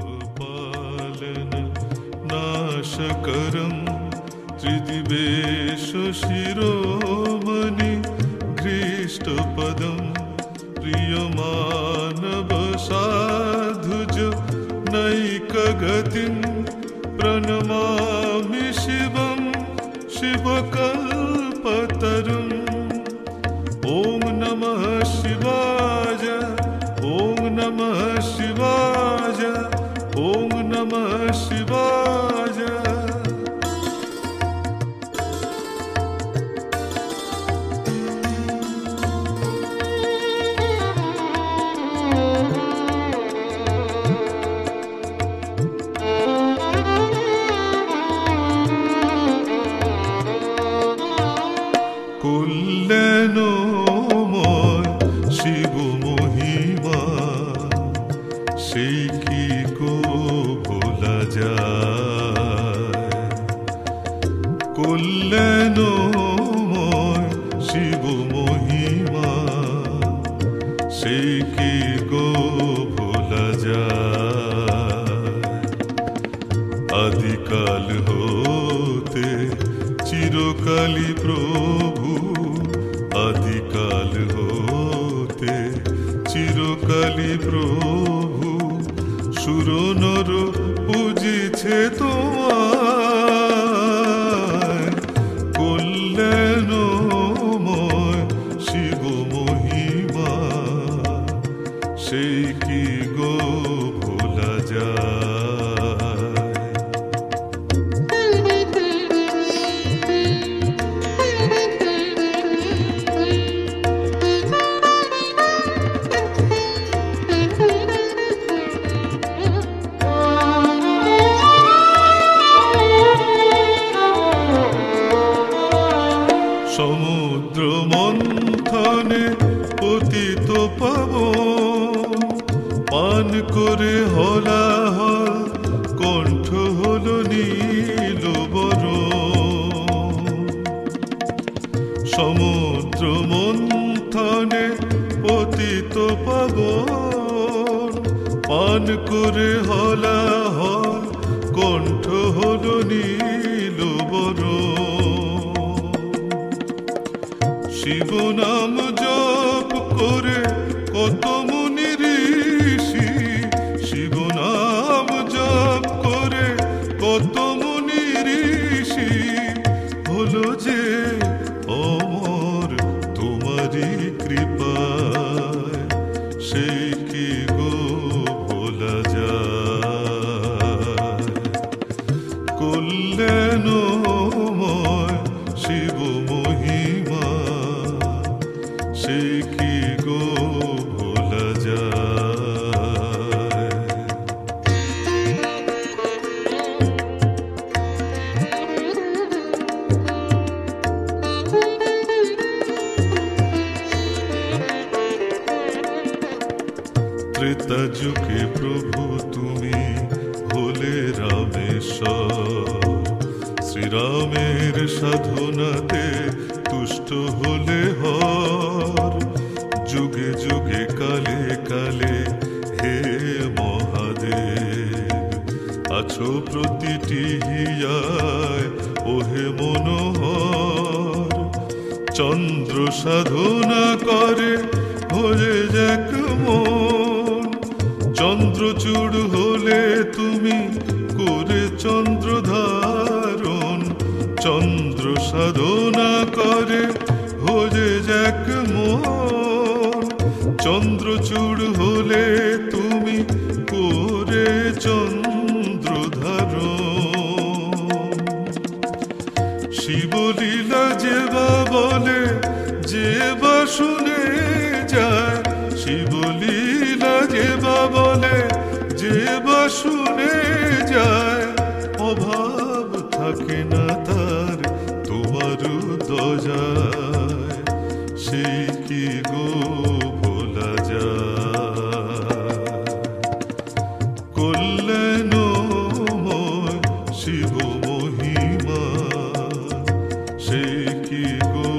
भवपालन नाशकरं त्रिदिवेश शिरोमणि घ्रीष्टपदं प्रियमानवसाधुज नैकगतिं प्रणमामि शिवं शिवकल्पतरुम् नमः शिवाय كل نور কল্যাণময় শিব মহিমা। সেই কি গো আদিকাল প্রভু। আদিকাল হতে চিরকালী প্রভু। পুজিছে তোমায় মন্থনে পতিত পাব। পান করে হলাহল কণ্ঠ হল নীল সমুদ্র মন্থনে পতিত পাব। পান করে হলাহল কণ্ঠ হল নীল শিব নাম জপ করে কত মুনি ঋষি। শিব নাম জপ করে কত মুনি ঋষি। হলো যে অমর তোমারই কৃপায় সেই কি গো ভোলা যায়? কল্যাণময় ত্রেতা যুগে প্রভু তুমি হলে রামেশ্বর। শ্রীরামের সাধনাতে তুষ্ট হলে হর। যুগে যুগে কালে কালে হে মহাদেব, আছো প্রতিটি হিয়ায়, ওহে মনোহর। চন্দ্র সাধনা করে হয়ে যাক মন। চন্দ্রচূড় হলে তুমি করে চন্দ্র ধারণ চন্দ্র সাধনা করে হয়ে যাক মন। চন্দ্রচূড় হলে তুমি করে চন্দ্র ধারণ শিবলীলা যে বা বলে, যে বা শুনে যে বা শুনে যায়, অভাব থাকে না তার, তোমার দজায়। সেই কি গো ভোলা যায়? কল্যাণময় শিব মহিমা, সে কি গো